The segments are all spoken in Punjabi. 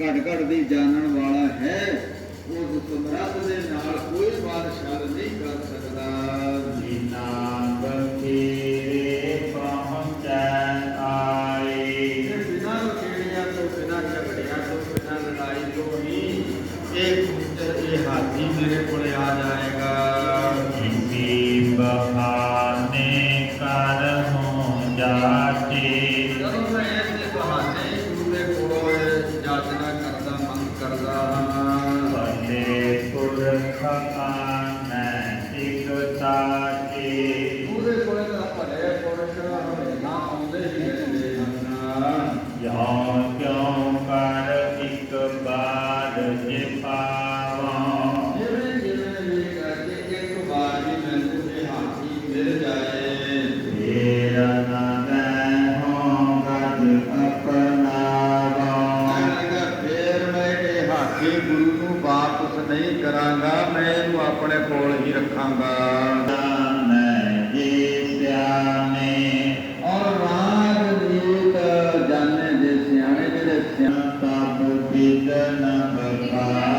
ਘੜ ਘੜ ਦੀ ਜਾਣਨ ਵਾਲਾ ਹੈ। ਉਸ ਸਮਰੱਥ ਦੇ ਨਾਲ ਕੋਈ ਬਾਦਸ਼ਾਹ ਨਹੀਂ ਕਰ ਸਕਦਾ। ਬਿਨਾ ਬਖੀਰੇ ਪਹੁੰਚੈ ਆਏ। ਇਹ ਬਿਨਾਂ ਵਕੀਲਿਆਂ ਤੋਂ ਬਿਨਾਂ ਝਗੜਿਆਂ ਤੋਂ ਬਿਨਾਂ ਲੜਾਈ ਤੋਂ ਹੀ ਇਹ ਪੁੱਤਰ ਇਹ ਹਾਥੀ ਮੇਰੇ ਕੋਲੇ ਪੁਰਖ ਆਨੈ ਇਕ ਸਾਚੇ ਉਹਦੇ ਕੋਲੇ ਤਾਂ ਭਲੇ ਪੁਰਸ਼ ਹਮੇਸ਼ਾ ਆਉਂਦੇ ਹੀ ਰਹਿੰਦੇ ਹਨ ਯੋ ਵਾਪਸ ਨਹੀਂ ਕਰਾਂਗਾ ਮੈਂ ਇਹਨੂੰ ਆਪਣੇ ਕੋਲ ਹੀ ਰੱਖਾਂਗਾ ਮੈਂ ਜੇ ਸਿਆਣੇ ਔਰ ਰਾਗ ਨੀਤ ਜਾਣੇ ਦੇ ਸਿਆਣੇ ਜਿਹੜੇ ਸਿਆਣੇ ਤਬ ਬਿਦਨ ਬਖਾਨੇ ਉਹ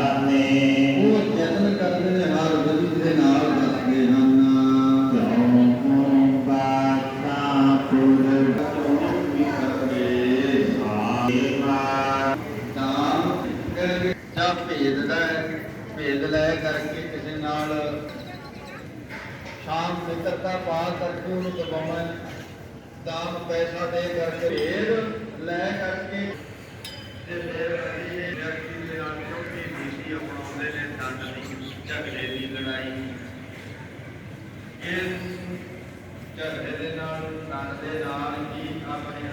ਕਰਕੇ ਜਾਂ ਭੇਦ ਲੈ ਭੇਦ ਲੈ ਕਰਕੇ ਕਿਸੇ ਨਾਲ ਸ਼ਾਮ ਮਿੱਤਰਤਾ ਪਾ ਕਰਕੇ ਉਹਨੂੰ ਦਬਾਉਣਾ ਹੈ। ਦਾਨ ਪੈਸਾ ਦੇ ਕਰਕੇ ਭੇਦ ਲੈ ਕਰਕੇ ਤੇ ਫਿਰ ਅਸੀਂ ਇਹ ਵਿਅਕਤੀ ਦੇ ਨਾਲ ਕਿਉਂਕਿ ਨੀਤੀ ਅਪਣਾਉਂਦੇ ਨੇ, ਦੰਡ ਦੀ ਝਗੜੇ ਦੀ ਲੜਾਈ ਇਸ ਝਗੜੇ ਦੇ ਨਾਲ ਦੰਡ ਦੇ ਨਾਲ ਹੀ ਆਪਣੇ